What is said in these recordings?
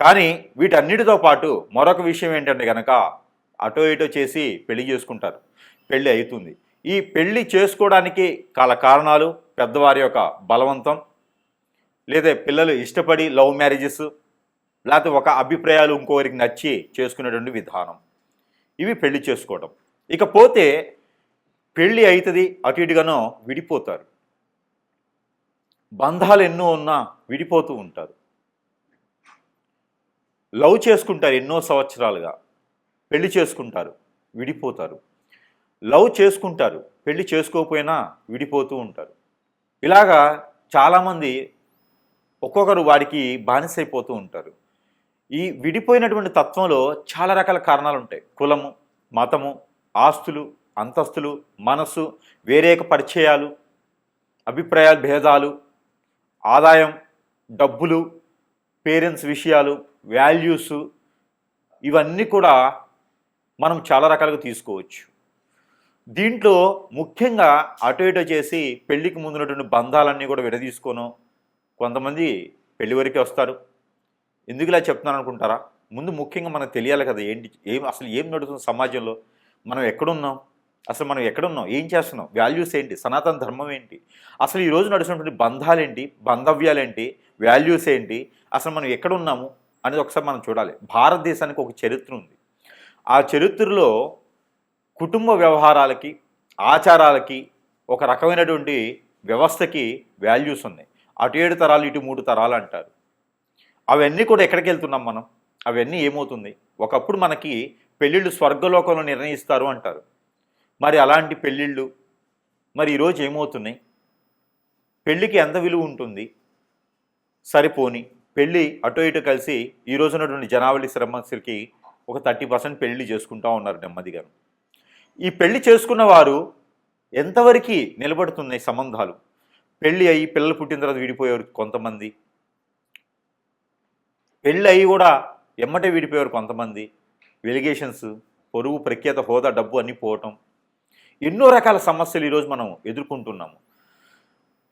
కానీ వీటన్నిటితో పాటు మరొక విషయం ఏంటంటే కనుక అటో ఇటో చేసి పెళ్ళి చేసుకుంటారు. పెళ్ళి అవుతుంది. ఈ పెళ్ళి చేసుకోవడానికి కాల కారణాలు పెద్దవారి యొక్క బలవంతం లేదా పిల్లలు ఇష్టపడి లవ్ మ్యారేజెస్ లేకపోతే ఒక అభిప్రాయాలు ఇంకోరికి నచ్చి చేసుకునేటువంటి విధానం. ఇవి పెళ్ళి చేసుకోవడం ఇకపోతే పెళ్ళి అవుతుంది అటు ఇటుగానో విడిపోతారు. బంధాలు ఎన్నో ఉన్నా విడిపోతూ ఉంటారు. లవ్ చేసుకుంటారు ఎన్నో సంవత్సరాలుగా. పెళ్ళి చేసుకుంటారు విడిపోతారు. లవ్ చేసుకుంటారు పెళ్ళి చేసుకోకపోయినా విడిపోతూ ఉంటారు. ఇలాగా చాలామంది ఒక్కొక్కరు వాడికి బానిసైపోతూ ఉంటారు. ఈ విడిపోయినటువంటి తత్వంలో చాలా రకాల కారణాలు ఉంటాయి కులము మతము ఆస్తులు అంతస్తులు మనస్సు వేరేక పరిచయాలు అభిప్రాయాలు భేదాలు ఆదాయం డబ్బులు పేరెంట్స్ విషయాలు వాల్యూస్ ఇవన్నీ కూడా మనం చాలా రకాలుగా తీసుకోవచ్చు. దీంట్లో ముఖ్యంగా అటు ఇటు చేసి పెళ్ళికి ముందున్నటువంటి బంధాలన్నీ కూడా విడదీసుకోను. కొంతమంది పెళ్ళి వరకే వస్తారు. ఎందుకు ఇలా చెప్తున్నాను అనుకుంటారా? ముందు ముఖ్యంగా మనకు తెలియాలి కదా ఏంటి ఏం అసలు ఏం నడుస్తుంది సమాజంలో? మనం ఎక్కడున్నాం? అసలు మనం ఎక్కడున్నాం? ఏం చేస్తున్నాం? వాల్యూస్ ఏంటి? సనాతన ధర్మం ఏంటి? అసలు ఈ రోజు నడుస్తున్నటువంటి బంధాలు ఏంటి బంధవ్యాలు ఏంటి వాల్యూస్ ఏంటి? అసలు మనం ఎక్కడున్నాము? అనేది ఒకసారి మనం చూడాలి. భారతదేశానికి ఒక చరిత్ర ఉంది. ఆ చరిత్రలో కుటుంబ వ్యవహారాలకి ఆచారాలకి ఒక రకమైనటువంటి వ్యవస్థకి వాల్యూస్ ఉన్నాయి. అటు ఏడు తరాలు ఇటు మూడు తరాలు అంటారు. అవన్నీ కూడా ఎక్కడికి వెళ్తున్నాం మనం? అవన్నీ ఏమవుతుంది? ఒకప్పుడు మనకి పెళ్ళిళ్ళు స్వర్గలోకంలో నిర్ణయిస్తారు అంటారు. మరి అలాంటి పెళ్ళిళ్ళు మరి ఈరోజు ఏమవుతున్నాయి? పెళ్ళికి ఎంత విలువ ఉంటుంది? సరిపోని పెళ్ళి అటు ఇటు కలిసి ఈ రోజు ఉన్నటువంటి జనావళి శ్రమస్సులకి ఒక థర్టీ పర్సెంట్ పెళ్ళి చేసుకుంటూ ఉన్నారు నెమ్మదిగా ఈ పెళ్ళి చేసుకున్న వారు ఎంతవరకు నిలబడుతున్నాయి సంబంధాలు? పెళ్ళి అయ్యి పిల్లలు పుట్టిన తర్వాత విడిపోయారు కొంతమంది. పెళ్ళి అయ్యి కూడా ఎమ్మటే విడిపోయారు కొంతమంది. వెలిగేషన్స్ పొరుగు ప్రఖ్యాత హోదా డబ్బు అన్నీ పోవటం. ఎన్నో రకాల సమస్యలు ఈరోజు మనం ఎదుర్కొంటున్నాము.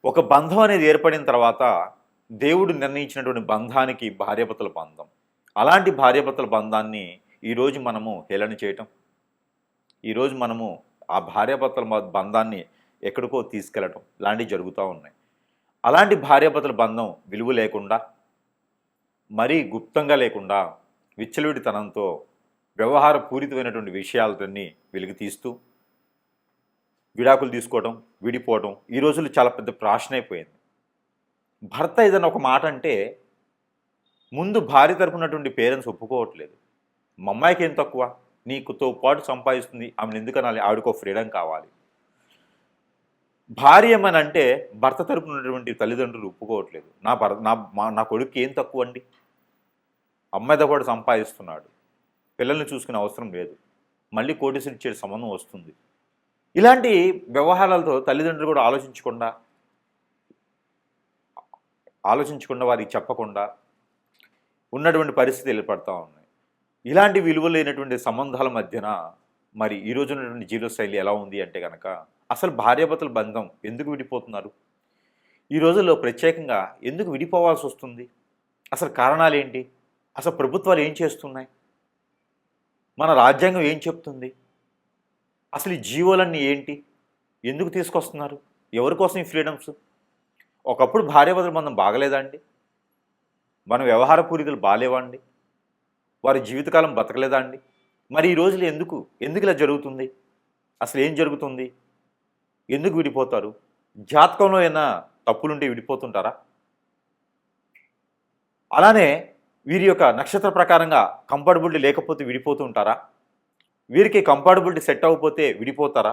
ఒక బంధం అనేది ఏర్పడిన తర్వాత దేవుడు నిర్ణయించినటువంటి బంధానికి భార్యాభర్తల బంధం. అలాంటి భార్యాభర్తల బంధాన్ని ఈరోజు మనము హేళన చేయటం ఈరోజు మనము ఆ భార్యాభర్తల బంధాన్ని ఎక్కడికో తీసుకెళ్ళటం లాంటివి జరుగుతూ ఉన్నాయి. అలాంటి భార్యాభర్తల బంధం విలువ లేకుండా మరీ గుప్తంగా లేకుండా విచ్చలవిడితనంతో వ్యవహార పూరితమైనటువంటి విషయాలతోని వెలుగు తీస్తూ విడాకులు తీసుకోవడం విడిపోవడం ఈ రోజుల్లో చాలా పెద్ద ప్రాషన్ అయిపోయింది భర్త ఏదైనా ఒక మాట అంటే ముందు భార్య తరపునటువంటి పేరెంట్స్ ఒప్పుకోవట్లేదు. మా అమ్మాయికి ఏం తక్కువ? నీకుతో పాటు సంపాదిస్తుంది. ఆమెను ఎందుకు అనాలి ఆవిడకో ఫ్రీడమ్ కావాలి. భార్య ఏమని అంటే భర్త తరపున ఉన్నటువంటి తల్లిదండ్రులు ఒప్పుకోవట్లేదు. నా భర్త నా మా- నా కొడుకు ఏం తక్కువ అండి? అమ్మాయితో కూడా సంపాదిస్తున్నాడు. పిల్లల్ని చూసుకునే అవసరం లేదు. మళ్ళీ కోటీసులు ఇచ్చే సంబంధం వస్తుంది. ఇలాంటి వ్యవహారాలతో తల్లిదండ్రులు కూడా ఆలోచించకుండా ఆలోచించకుండా వారికి చెప్పకుండా ఉన్నటువంటి పరిస్థితి ఏర్పడతా ఉన్నాయి. ఇలాంటి విలువ లేనటువంటి సంబంధాల మధ్యన మరి ఈ రోజు ఉన్నటువంటి జీవన ఎలా ఉంది అంటే కనుక అసలు భార్యాభర్తల బంధం ఎందుకు విడిపోతున్నారు? ఈ రోజుల్లో ప్రత్యేకంగా ఎందుకు విడిపోవాల్సి వస్తుంది? అసలు కారణాలు ఏంటి? అసలు ప్రభుత్వాలు ఏం చేస్తున్నాయి? మన రాజ్యాంగం ఏం చెప్తుంది? అసలు ఈ జీవోలన్నీ ఏంటి? ఎందుకు తీసుకొస్తున్నారు? ఎవరి కోసం ఈ ఫ్రీడమ్స్? ఒకప్పుడు భార్యాభర్తల మనం బాగలేదండి మన వ్యవహార పూరితలు బాగాలేవండి వారి జీవితకాలం బతకలేదా అండి? మరి ఈ రోజులు ఎందుకు? ఎందుకు ఇలా జరుగుతుంది? అసలు ఏం జరుగుతుంది? ఎందుకు విడిపోతారు? జాతకంలో ఏమైనా తప్పులుంటే విడిపోతుంటారా? అలానే వీరి యొక్క నక్షత్ర ప్రకారంగా కంఫర్టబిలిటీ లేకపోతే విడిపోతుంటారా? వీరికి కంఫర్టబిలిటీ సెట్ అవ్వకపోతే విడిపోతారా?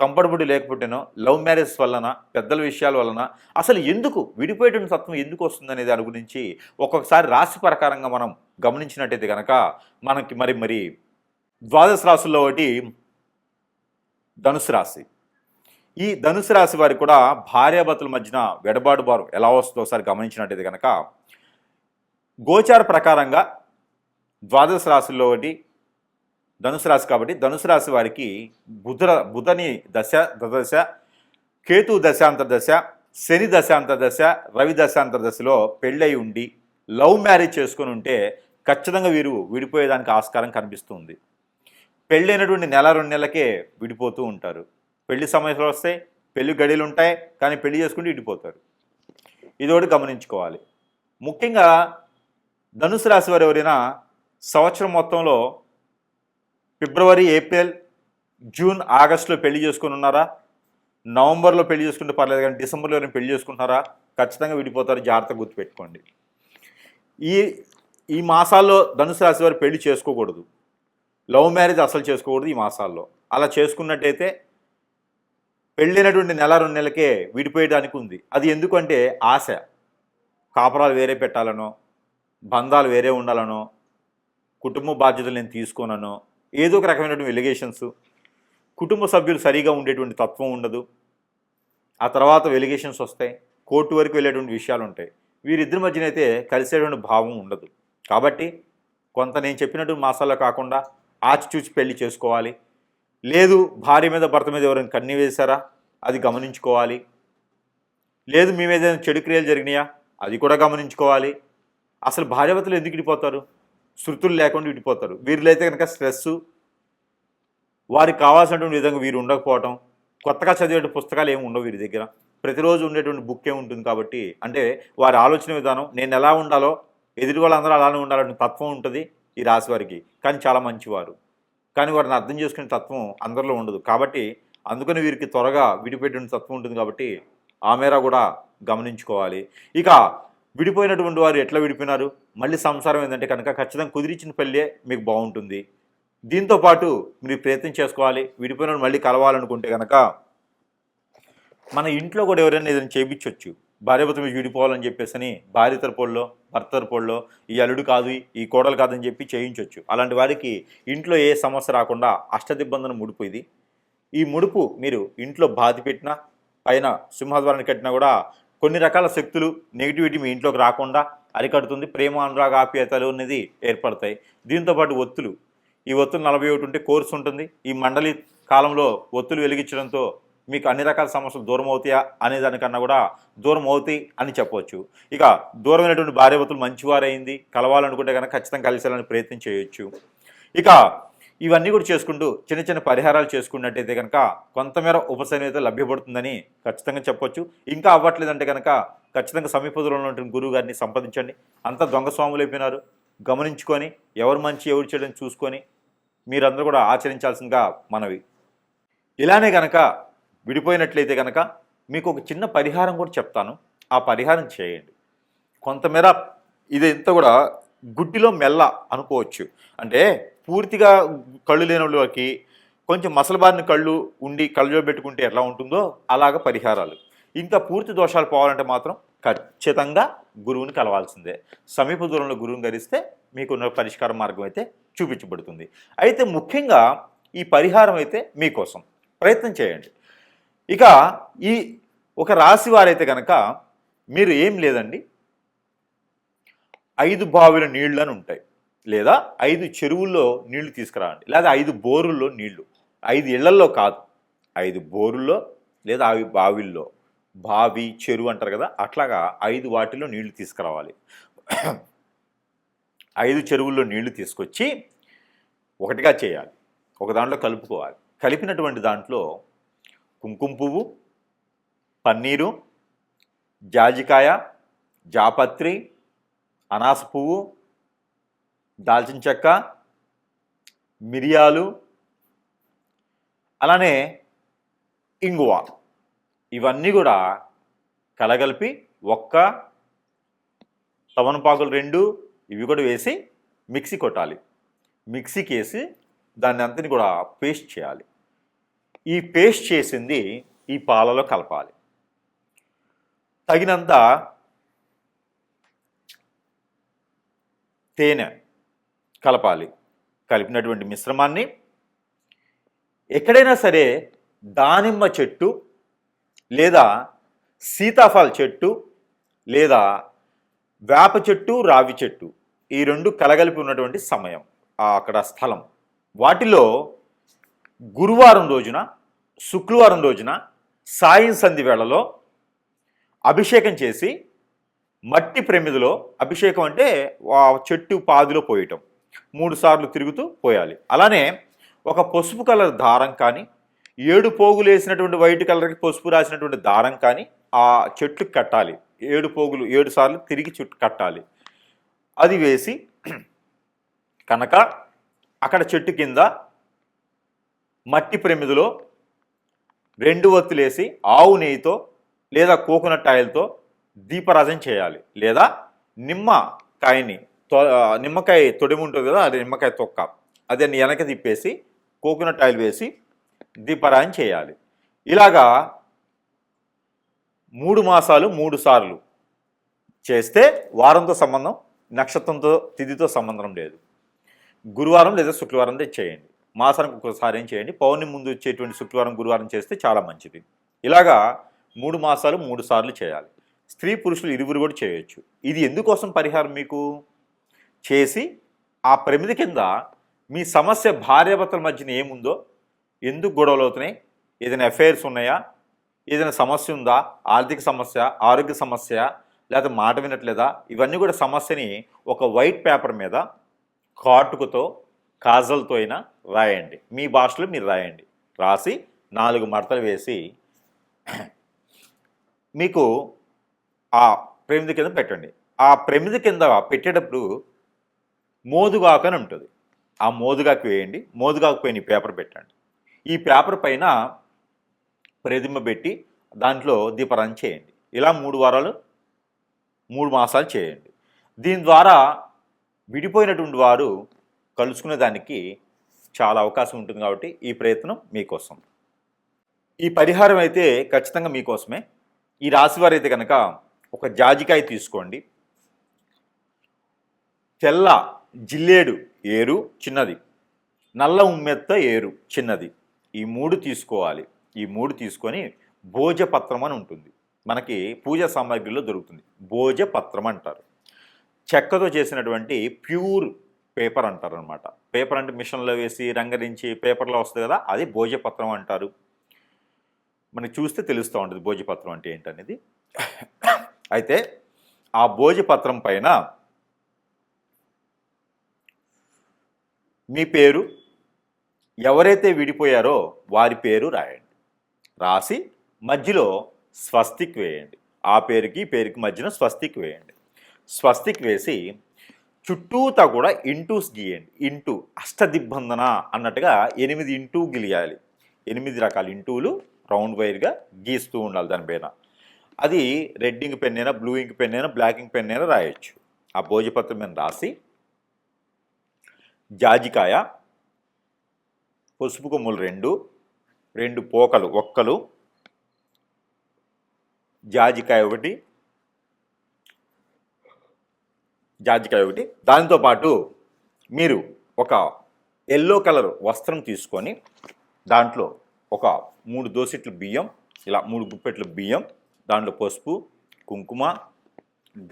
కంఫర్టబుల్ లేకపోతేనో లవ్ మ్యారేజ్ వలన పెద్దల విషయాల వలన అసలు ఎందుకు విడిపోయేటువంటి తత్వం ఎందుకు వస్తుంది అనే దాని గురించి ఒక్కొక్కసారి రాశి ప్రకారంగా మనం గమనించినట్టయితే కనుక మనకి మరి మరి ద్వాదశ రాశుల్లో ఒకటి ధనుసు రాశి. ఈ ధనుసు రాశి వారికి కూడా భార్యాభర్తల మధ్యన వెడబాటు బారు ఎలా వస్తుందో ఒకసారి గమనించినట్టయితే కనుక గోచార ప్రకారంగా ద్వాదశ రాశుల్లో ఒకటి ధనుసు రాశి కాబట్టి ధనుసు రాశి వారికి బుధ బుధని దశ దశ కేతు దశాంతర్దశ శని దశాంతర్దశ రవి దశాంతర్దశలో దశలో ఉండి లవ్ మ్యారేజ్ చేసుకుని ఉంటే ఖచ్చితంగా వీరు విడిపోయేదానికి ఆస్కారం కనిపిస్తుంది. పెళ్ళైనటువంటి నెల రెండు నెలలకే విడిపోతూ ఉంటారు. పెళ్ళి సమస్యలు వస్తాయి పెళ్ళి గడిలు ఉంటాయి కానీ పెళ్ళి చేసుకుంటే విడిపోతారు ఇది ఒకటి గమనించుకోవాలి. ముఖ్యంగా ధనుసు రాశి వారు ఎవరైనా సంవత్సరం మొత్తంలో ఫిబ్రవరి ఏప్రిల్ జూన్ ఆగస్టులో పెళ్ళి చేసుకుని ఉన్నారా? నవంబర్లో పెళ్ళి చేసుకుంటే పర్లేదు కానీ డిసెంబర్లో ఎవరైనా పెళ్ళి చేసుకుంటున్నారా? ఖచ్చితంగా విడిపోతారు. జాగ్రత్త గుర్తుపెట్టుకోండి. ఈ ఈ మాసాల్లో ధనుసు రాశి వారు పెళ్ళి చేసుకోకూడదు. లవ్ మ్యారేజ్ అసలు చేసుకోకూడదు ఈ మాసాల్లో. అలా చేసుకున్నట్టయితే పెళ్ళైనటువంటి నెల రెండు నెలలకే విడిపోయడానికి ఉంది. అది ఎందుకంటే ఆశ. కాపురాలు వేరే పెట్టాలనో బంధాలు వేరే ఉండాలనో కుటుంబ బాధ్యతలు నేను తీసుకోననో ఏదో ఒక రకమైనటువంటి వెలిగేషన్స్. కుటుంబ సభ్యులు సరిగా ఉండేటువంటి తత్వం ఉండదు. ఆ తర్వాత వెలిగేషన్స్ వస్తాయి. కోర్టు వరకు వెళ్ళేటువంటి విషయాలు ఉంటాయి. వీరిద్దరి మధ్యన అయితే కలిసేటువంటి భావం ఉండదు. కాబట్టి కొంత నేను చెప్పినట్టు మాసాల్లో కాకుండా ఆచిచూచి పెళ్ళి చేసుకోవాలి. లేదు భార్య మీద భర్త మీద ఎవరైనా కన్నీ వేశారా? అది గమనించుకోవాలి. లేదు మీ మీద ఏదైనా చెడు క్రియలు జరిగినాయా? అది కూడా గమనించుకోవాలి. అసలు భార్యాభర్తలు ఎందుకు ఇడిపోతారు శృతులు లేకుండా విడిపోతారు. వీరిలో అయితే కనుక స్ట్రెస్ వారికి కావాల్సినటువంటి విధంగా వీరు ఉండకపోవటం కొత్తగా చదివే పుస్తకాలు ఏమి ఉండవు వీరి దగ్గర. ప్రతిరోజు ఉండేటువంటి బుక్ ఉంటుంది కాబట్టి అంటే వారి ఆలోచన విధానం నేను ఎలా ఉండాలో ఎదుటి వాళ్ళందరూ అలానే ఉండాలనే తత్వం ఉంటుంది ఈ రాశి వారికి. కానీ చాలా మంచివారు. కానీ వారిని అర్థం చేసుకునే తత్వం అందరిలో ఉండదు. కాబట్టి అందుకని వీరికి త్వరగా విడిపెట్టిన తత్వం ఉంటుంది కాబట్టి ఆ మేర కూడా గమనించుకోవాలి. ఇక విడిపోయినటువంటి వారు ఎట్లా విడిపోయినారు? మళ్ళీ సంసారం ఏంటంటే కనుక ఖచ్చితంగా కుదిరించిన పెళ్ళే మీకు బాగుంటుంది. దీంతో పాటు మీరు ప్రయత్నం చేసుకోవాలి. విడిపోయిన మళ్ళీ కలవాలనుకుంటే కనుక మన ఇంట్లో కూడా ఎవరైనా ఏదైనా చేయించవచ్చు భార్యభర్త మీరు విడిపోవాలని చెప్పేసి అని భార్య తరపుల్లో భర్త తరపుల్లో ఈ అల్లుడు కాదు ఈ కోడలు కాదని చెప్పి చేయించవచ్చు అలాంటి వారికి ఇంట్లో ఏ సమస్య రాకుండా అష్టదిబ్బందన ముడుపు ఇది. ఈ ముడుపు మీరు ఇంట్లో బాధి పెట్టినా పైన సింహద్వారాన్ని కట్టినా కూడా కొన్ని రకాల శక్తులు నెగిటివిటీ మీ ఇంట్లోకి రాకుండా అరికడుతుంది. ప్రేమ అనురాగ ఆప్యాయతలు అనేది ఏర్పడతాయి. దీంతోపాటు ఒత్తులు. ఈ ఒత్తులు నలభై ఒకటి ఉంటే కోర్సు ఉంటుంది. ఈ మండలి కాలంలో ఒత్తులు వెలిగించడంతో మీకు అన్ని రకాల సమస్యలు దూరం అవుతాయా అనే దానికన్నా కూడా దూరం అవుతాయి అని చెప్పవచ్చు ఇక దూరమైనటువంటి భార్యవతులు మంచివారైంది. కలవాలనుకుంటే కనుక ఖచ్చితంగా కలిసేయాలని ప్రయత్నం చేయొచ్చు. ఇక ఇవన్నీ కూడా చేసుకుంటూ చిన్న చిన్న పరిహారాలు చేసుకున్నట్టయితే కనుక కొంతమేర ఉపశమనం అయితే లభ్యపడుతుందని ఖచ్చితంగా చెప్పొచ్చు. ఇంకా అవ్వట్లేదంటే కనుక ఖచ్చితంగా సమీపంలో ఉన్నటువంటి గురువు గారిని సంప్రదించండి. అంతా దొంగ స్వాములు అయిపోయినారు. గమనించుకొని ఎవరు మంచి ఎవరు చేయడం చూసుకొని మీరందరూ కూడా ఆచరించాల్సిందిగా మనవి. ఇలానే కనుక విడిపోయినట్లయితే కనుక మీకు ఒక చిన్న పరిహారం కూడా చెప్తాను. ఆ పరిహారం చేయండి. కొంతమేర ఇదంతా కూడా గుడ్డిలో మెల్ల అనుకోవచ్చు. అంటే పూర్తిగా కళ్ళు లేని వాళ్ళకి కొంచెం మసలబారిన కళ్ళు ఉండి కళ్ళజో పెట్టుకుంటే ఎట్లా ఉంటుందో అలాగ పరిహారాలు. ఇంకా పూర్తి దోషాలు పోవాలంటే మాత్రం ఖచ్చితంగా గురువుని కలవాల్సిందే. సమీప దూరంలో గురువుని గరిస్తే మీకున్న పరిష్కార మార్గం అయితే చూపించబడుతుంది. అయితే ముఖ్యంగా ఈ పరిహారం అయితే మీకోసం. ప్రయత్నం చేయండి. ఇక ఈ ఒక రాశి వారైతే కనుక మీరు ఏం లేదండి. ఐదు బావిల నీళ్ళని ఉంటాయి. లేదా ఐదు చెరువుల్లో నీళ్ళు తీసుకురావండి లేదా ఐదు బోరుల్లో నీళ్ళు. ఐదు ఇళ్ళల్లో కాదు. ఐదు బోరుల్లో లేదా అవి బావిల్లో. బావి చెరువు అంటారు కదా అట్లాగా ఐదు వాటిలో నీళ్ళు తీసుకురావాలి. ఐదు చెరువుల్లో నీళ్ళు తీసుకొచ్చి ఒకటిగా చేయాలి. ఒక దాంట్లో కలుపుకోవాలి. కలిపినటువంటి దాంట్లో కుంకుమ పువ్వు పన్నీరు జాజికాయ జాపత్రి అనాస పువ్వు దాల్చిన చెక్క మిరియాలు అలానే ఇంగువ. ఇవన్నీ కూడా కలగలిపి ఒక్క తమనపాకులు రెండు ఇవి కూడా వేసి మిక్సీ కొట్టాలి. మిక్సీకి వేసి దాన్ని అంతని కూడా పేస్ట్ చేయాలి. ఈ పేస్ట్ చేసింది ఈ పాలలో కలపాలి. తగినంత తేనె కలపాలి. కలిపినటువంటి మిశ్రమాన్ని ఎక్కడైనా సరే దానిమ్మ చెట్టు లేదా సీతాఫల చెట్టు లేదా వేప చెట్టు రావి చెట్టు ఈ రెండు కలగలిపి ఉన్నటువంటి సమయం అక్కడ స్థలం. వాటిలో గురువారం రోజున శుక్రవారం రోజున సాయం సంధి వేళలో అభిషేకం చేసి మట్టి ప్రమిదిలో అభిషేకం అంటే చెట్టు పాదిలో పోయటం. మూడు సార్లు తిరుగుతూ పోయాలి. అలానే ఒక పసుపు కలర్ దారం కానీ ఏడు పోగులు వేసినటువంటి వైట్ కలర్కి పసుపు రాసినటువంటి దారం కానీ ఆ చెట్లు కట్టాలి. ఏడు పోగులు ఏడు సార్లు తిరిగి చుట్టు కట్టాలి. అది వేసి కనుక అక్కడ చెట్టు కింద మట్టి ప్రమిదిలో రెండు వత్తులేసి ఆవు నెయ్యితో లేదా కోకోనట్ ఆయిల్తో దీపరాజం చేయాలి. లేదా నిమ్మ కాయని నిమ్మకాయ తొడిమి ఉంటుంది కదా అది నిమ్మకాయ తొక్క. అదే వెనక తిప్పేసి కోకోనట్ ఆయిల్ వేసి దీపారాయణ చేయాలి. ఇలాగా మూడు మాసాలు మూడు సార్లు చేస్తే వారంతో సంబంధం నక్షత్రంతో తిథితో సంబంధం లేదు. గురువారం లేదా శుక్రవారం చేయండి. మాసానికి ఒకసారి ఏం చేయండి పౌర్ణమి ముందు వచ్చేటువంటి శుక్రవారం గురువారం చేస్తే చాలా మంచిది. ఇలాగా మూడు మాసాలు మూడు సార్లు చేయాలి. స్త్రీ పురుషులు ఇరువురు కూడా చేయొచ్చు. ఇది ఎందుకోసం పరిహారం మీకు? చేసి ఆ ప్రమిది కింద మీ సమస్య భార్యాభర్తల మధ్యన ఏముందో ఎందుకు గొడవలు అవుతున్నాయి ఏదైనా అఫైర్స్ ఉన్నాయా ఏదైనా సమస్య ఉందా ఆర్థిక సమస్య ఆరోగ్య సమస్య లేకపోతే మాట వినట్లేదా ఇవన్నీ కూడా సమస్యని ఒక వైట్ పేపర్ మీద కాటుకుతో కాజల్తో అయినా రాయండి. మీ భాషలో మీరు రాయండి. రాసి నాలుగు మడతలు వేసి మీకు ఆ ప్రమిది కింద పెట్టండి. ఆ ప్రమిది కింద పెట్టేటప్పుడు మోదుగాకు అని ఉంటుంది ఆ మోదుగాకు వేయండి మోదుగాకు పైన పేపర్ పెట్టండి. ఈ పేపర్ పైన ప్రతిమ పెట్టి దాంట్లో దీపారాధన చేయండి. ఇలా మూడు వారాలు మూడు మాసాలు చేయండి. దీని ద్వారా విడిపోయినటువంటి వారు కలుసుకునే దానికి చాలా అవకాశం ఉంటుంది కాబట్టి ఈ ప్రయత్నం మీకోసం. ఈ పరిహారం అయితే ఖచ్చితంగా మీకోసమే. ఈ రాశివారు అయితే కనుక ఒక జాజికాయ తీసుకోండి. తెల్ల జిల్లేడు ఏరు చిన్నది. నల్ల ఉమ్మెత్త ఏరు చిన్నది. ఈ మూడు తీసుకోవాలి. ఈ మూడు తీసుకొని భోజపత్రం అని ఉంటుంది. మనకి పూజ సామాగ్రిలో దొరుకుతుంది. భోజపత్రం అంటారు. చెక్కతో చేసినటువంటి ప్యూర్ పేపర్ అంటారు అనమాట పేపర్ అంటే మిషన్లో వేసి రంగరించి పేపర్లో వస్తుంది కదా అది భోజపత్రం అంటారు. మనకి చూస్తే తెలుస్తూ ఉంటుంది భోజపత్రం అంటే ఏంటనేది. అయితే ఆ భోజపత్రం పైన మీ పేరు? ఎవరైతే విడిపోయారో వారి పేరు రాయండి. రాసి మధ్యలో స్వస్తిక్ వేయండి. ఆ పేరుకి పేరుకి మధ్యన స్వస్తిక్ వేయండి. స్వస్తిక్ వేసి చుట్టూతా కూడా ఇంటూస్ గీయండి. ఇంటూ అష్టదిబ్బందన అన్నట్టుగా ఎనిమిది ఇంటూ గిలియాలి. ఎనిమిది రకాల ఇంటూలు రౌండ్ వైర్గా గీస్తూ ఉండాలి దానిపైన అది రెడ్ ఇంక్ పెన్ అయినా బ్లూ ఇంక్ పెన్ అయినా బ్లాక్ ఇంక్ పెన్ అయినా రాయొచ్చు. ఆ భోజపత్రం మీద రాసి జాజికాయ పసుపు కొమ్ములు రెండు రెండు పోకలు ఒక్కలు జాజికాయ ఒకటి జాజికాయ ఒకటి. దానితో పాటు మీరు ఒక ఎల్లో కలర్ వస్త్రం తీసుకొని దాంట్లో ఒక మూడు దోసెట్లు బియ్యం ఇలా మూడు గుప్పెట్లు బియ్యం దాంట్లో పసుపు కుంకుమ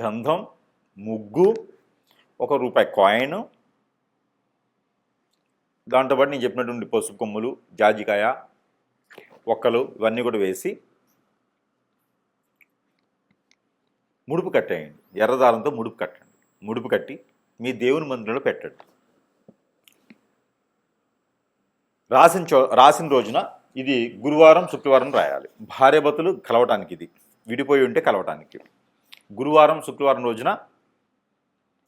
గంధం ముగ్గు ఒక రూపాయి కాయిన్ దాంతోపాటు నేను చెప్పినటువంటి పసుపు కొమ్ములు జాజికాయ ఒక్కలు ఇవన్నీ కూడా వేసి ముడుపు కట్టేయండి. ఎర్రదారంతో ముడుపు కట్టండి. ముడుపు కట్టి మీ దేవుని మందిరంలో పెట్టండి. రాసిన చో రాసిన రోజున ఇది గురువారం శుక్రవారం రాయాలి. భార్యభతులు కలవటానికి ఇది. విడిపోయి ఉంటే కలవటానికి. గురువారం శుక్రవారం రోజున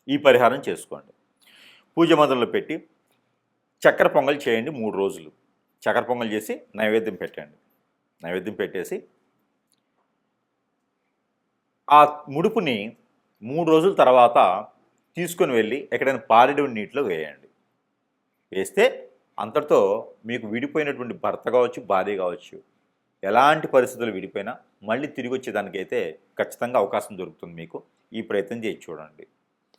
ఈ పరిహారం చేసుకోండి. పూజ మందిరంలో పెట్టి చక్కెర పొంగల్ చేయండి మూడు రోజులు. చక్కెర పొంగల్ చేసి నైవేద్యం పెట్టండి. నైవేద్యం పెట్టేసి ఆ ముడుపుని మూడు రోజుల తర్వాత తీసుకొని వెళ్ళి ఎక్కడైనా పారేడు నీటిలో వేయండి. వేస్తే అంతటితో మీకు విడిపోయినటువంటి భర్త కావచ్చు భార్య కావచ్చు ఎలాంటి పరిస్థితులు విడిపోయినా మళ్ళీ తిరిగి వచ్చేదానికైతే ఖచ్చితంగా అవకాశం దొరుకుతుంది మీకు. ఈ ప్రయత్నం చేసి చూడండి.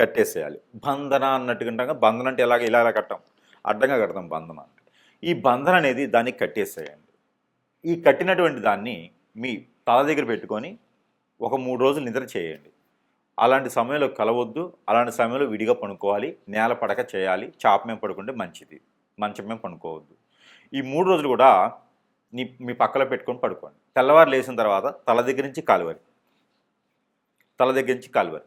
కట్టేసేయాలి. బంధన అన్నట్టుగా బంధన అంటే ఎలాగ ఇలా ఇలా కట్టాం. అడ్డంగా కడతాం బంధన అంటే. ఈ బంధన అనేది దానికి కట్టేసేయండి. ఈ కట్టినటువంటి దాన్ని మీ తల దగ్గర పెట్టుకొని ఒక మూడు రోజులు నిద్ర చేయండి. అలాంటి సమయంలో కలవద్దు. అలాంటి సమయంలో విడిగా పడుకోవాలి నేల పడక చేయాలి. చాప మేము పడుకుంటే మంచిది. మంచం మేము పడుకోవద్దు ఈ మూడు రోజులు కూడా నీ మీ పక్కలో పెట్టుకొని పడుకోండి. తెల్లవారు లేచిన తర్వాత తల దగ్గర నుంచి కాలువరి తల దగ్గర నుంచి కాలువరి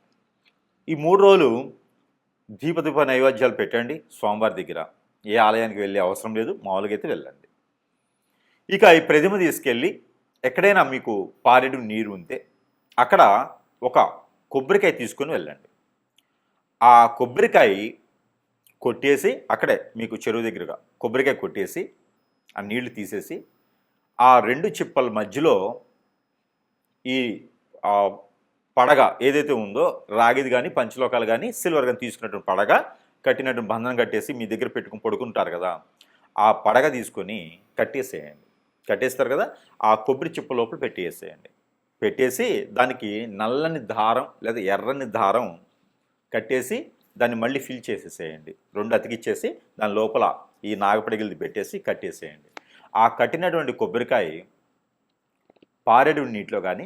ఈ మూడు రోజులు దీపదీప నైవేద్యాలు పెట్టండి స్వామివారి దగ్గర. ఏ ఆలయానికి వెళ్ళే అవసరం లేదు మామూలుగా అయితే వెళ్ళండి. ఇక ఈ ప్రతిమ తీసుకెళ్ళి ఎక్కడైనా మీకు పారెడు నీరు ఉంటే అక్కడ ఒక కొబ్బరికాయ తీసుకొని వెళ్ళండి. ఆ కొబ్బరికాయ కొట్టేసి అక్కడే మీకు చెరువు దగ్గరగా కొబ్బరికాయ కొట్టేసి ఆ నీళ్ళు తీసేసి ఆ రెండు చిప్పల మధ్యలో ఈ పడగ ఏదైతే ఉందో రాగిది కానీ పంచలోకాలు కానీ సిల్వర్ కానీ తీసుకున్నటువంటి పడగ కట్టినటువంటి బంధనం కట్టేసి మీ దగ్గర పెట్టుకుని పడుకుంటారు కదా ఆ పడగ తీసుకొని కట్టేసేయండి. కట్టేస్తారు కదా ఆ కొబ్బరి చిప్ప లోపల పెట్టేసేయండి. పెట్టేసి దానికి నల్లని దారం లేదా ఎర్రని దారం కట్టేసి దాన్ని మళ్ళీ ఫిల్ చేసేసేయండి. రెండు అతికిచ్చేసి దాని లోపల ఈ నాగపడిగిలిది పెట్టేసి కట్టేసేయండి. ఆ కట్టినటువంటి కొబ్బరికాయ పారేడు నీటిలో కానీ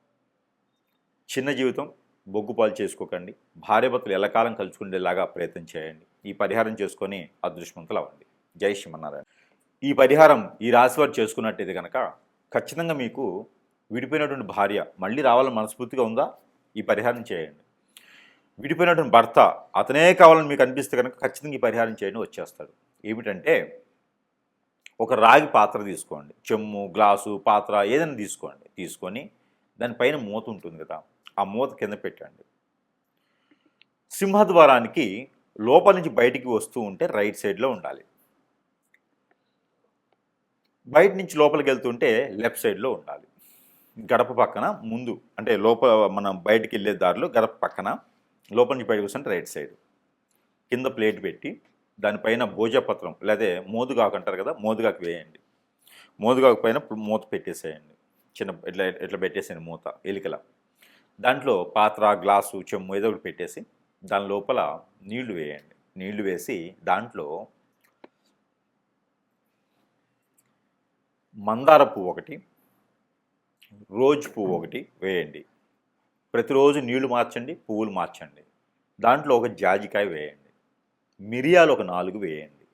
చిన్న జీవితం బొగ్గుపాలు చేసుకోకండి. భార్యభర్తలు ఎల్లకాలం కలుసుకునేలాగా ప్రయత్నం చేయండి. ఈ పరిహారం చేసుకొని అదృష్టవంతులు అవ్వండి. జై శ్రీమన్నారాయణ. ఈ పరిహారం ఈ రాశి వారు చేసుకున్నట్టయితే కనుక ఖచ్చితంగా మీకు విడిపోయినటువంటి భార్య మళ్ళీ రావాలని మనస్ఫూర్తిగా ఉందా? ఈ పరిహారం చేయండి. విడిపోయినటువంటి భర్త అతనే కావాలని మీకు అనిపిస్తే కనుక ఖచ్చితంగా ఈ పరిహారం చేయండి వచ్చేస్తాడు. ఏమిటంటే ఒక రాగి పాత్ర తీసుకోండి. చెమ్ము గ్లాసు పాత్ర ఏదైనా తీసుకోండి. తీసుకొని దానిపైన మూత ఉంటుంది కదా. ఆ మూత కింద పెట్టండి. సింహద్వారానికి లోపల నుంచి బయటికి వస్తూ ఉంటే రైట్ సైడ్లో ఉండాలి. బయట నుంచి లోపలికి వెళ్తుంటే లెఫ్ట్ సైడ్లో ఉండాలి. గడప పక్కన ముందు అంటే లోపల మనం బయటికి వెళ్ళే దారిలో గడప పక్కన లోపల నుంచి బయటకు వస్తుంటే రైట్ సైడ్. కింద ప్లేట్ పెట్టి దానిపైన భోజపత్రం లేదా మోదుగాకు అంటారు కదా మోదుగాకు వేయండి. మోదుగాకు పైన మూత పెట్టేసేయండి. చిన్న ఇట్లా ఇట్లా పెట్టేసేయండి మూత ఎలికల. దాంట్లో పాత్ర గ్లాసు చెమ్ము ఏదో ఒకటి పెట్టేసి దాని లోపల నీళ్ళు వేయండి. నీళ్ళు వేసి దాంట్లో మందార పువ్వు ఒకటి రోజ్ పువ్వు ఒకటి వేయండి. ప్రతిరోజు నీళ్ళు మార్చండి పువ్వులు మార్చండి. దాంట్లో ఒక జాజికాయ వేయండి. మిరియాలు ఒక నాలుగు వేయండి.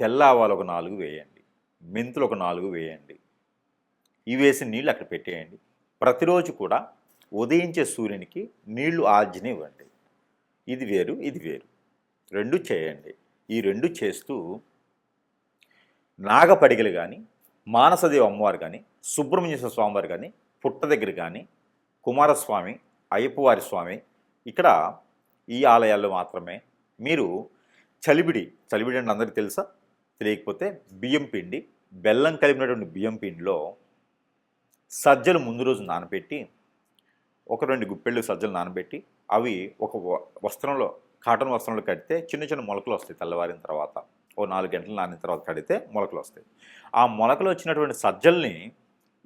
తెల్ల ఆవాలు ఒక నాలుగు వేయండి. మెంతులు ఒక నాలుగు వేయండి. ఇవి వేసిన నీళ్ళు అక్కడ పెట్టేయండి. ప్రతిరోజు కూడా ఉదయించే సూర్యునికి నీళ్ళు ఆర్జన ఇవ్వండి ఇది వేరు ఇది వేరు. రెండు చేయండి. ఈ రెండు చేస్తూ నాగపడిగలు కానీ మానసదేవి అమ్మవారు కానీ సుబ్రహ్మణ్యేశ్వర స్వామివారు కానీ పుట్ట దగ్గర కానీ కుమారస్వామి అయ్యప్పవారి స్వామి ఇక్కడ ఈ ఆలయాల్లో మాత్రమే మీరు చలిబిడి చలిబిడి అంటే అందరికీ తెలుసా? తెలియకపోతే బియ్యం పిండి బెల్లం కలిపినటువంటి బియ్యం పిండిలో సజ్జలు ముందు రోజు నానపెట్టి ఒక రెండు గుప్పెళ్ళు సజ్జలు నానబెట్టి అవి ఒక వ- వస్త్రంలో కాటన్ వస్త్రంలో కడితే చిన్న చిన్న మొలకలు వస్తాయి తెల్లవారిన తర్వాత. ఓ నాలుగు గంటలు నానిన తర్వాత కడితే మొలకలు వస్తాయి. ఆ మొలకలు వచ్చినటువంటి సజ్జల్ని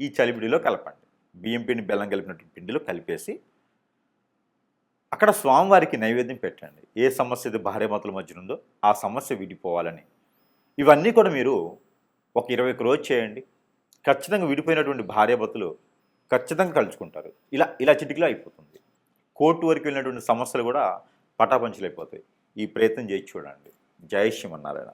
ఈ చలిపిడిలో కలపండి. బియ్యం పిండి బెల్లం కలిపినటువంటి పిండిలో కలిపేసి అక్కడ స్వామివారికి నైవేద్యం పెట్టండి. ఏ సమస్య అయితే భార్యమతుల మధ్య ఉందో ఆ సమస్య విడిపోవాలని. ఇవన్నీ కూడా మీరు ఒక ఇరవై ఒక్క రోజు చేయండి. ఖచ్చితంగా విడిపోయినటువంటి భార్యాభర్తలు ఖచ్చితంగా కలుసుకుంటారు ఇలా ఇలా చిటికలో అయిపోతుంది. కోర్టు వరకు వెళ్ళినటువంటి సమస్యలు కూడా పటాపంచలైపోతాయి. ఈ ప్రయత్నం చేసి చూడండి. జై శ్రీమన్నారాయణ.